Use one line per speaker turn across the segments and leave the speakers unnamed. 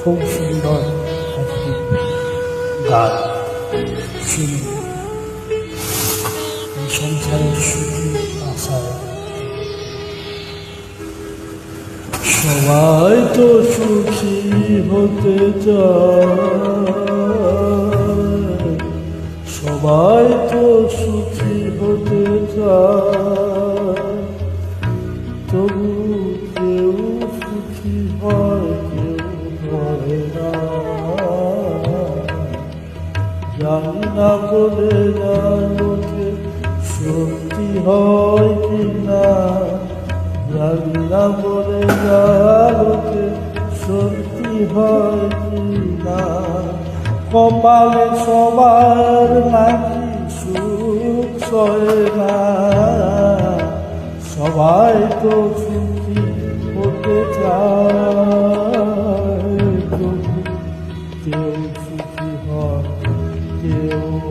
খুব সুন্দর একটি গান শুনি সংসারের সুখী আশায় সবাই তো সুখী হতে চায়। সবাই তো সুখী হতে চায়। তবু জানি করে বলে সত্যি হয় কি না? রান্না করে জানোকে সত্যি হয় কি না? কপালে সবার নাকি সুখ সয় না। সবাই তো সুখী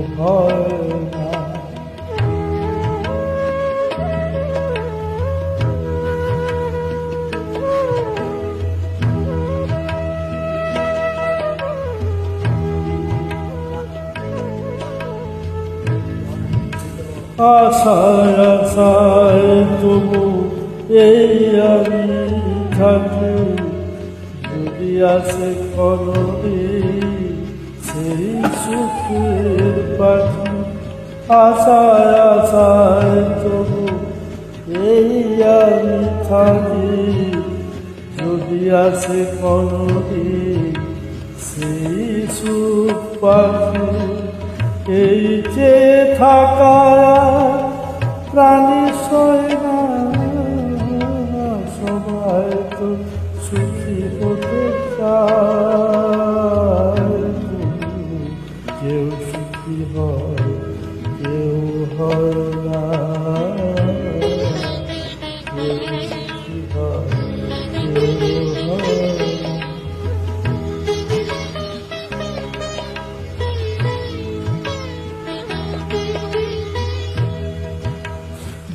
হয় না আশায় আশায় তবু এই আমি থাকি যদি আসে কলরে সেই সুখের পাখি আশায় আশায় তবু এই আমি থাকি যদি আসে কলরে সেই সুখ পাখি এই যে থাকা প্রাণী সয়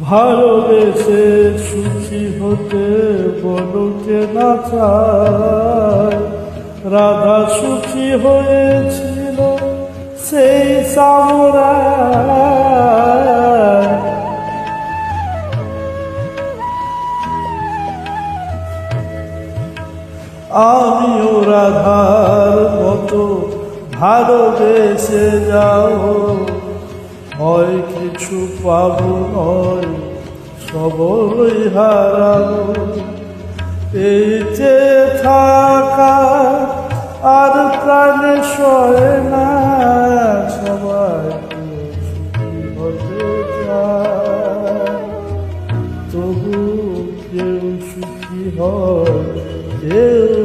ভালোবেসে সুখী হতে বলতে না চায় রাধা সুখী হয়েছিল সেই সামরা আমিও রাধার মতো ভালোবেসে যাও। হয় কিছু পাব নয় সবই হারাবো। এই যে থাকা আর প্রাণে সয় না সবাই হতে তবু কেউ সুখী হয়, কেউ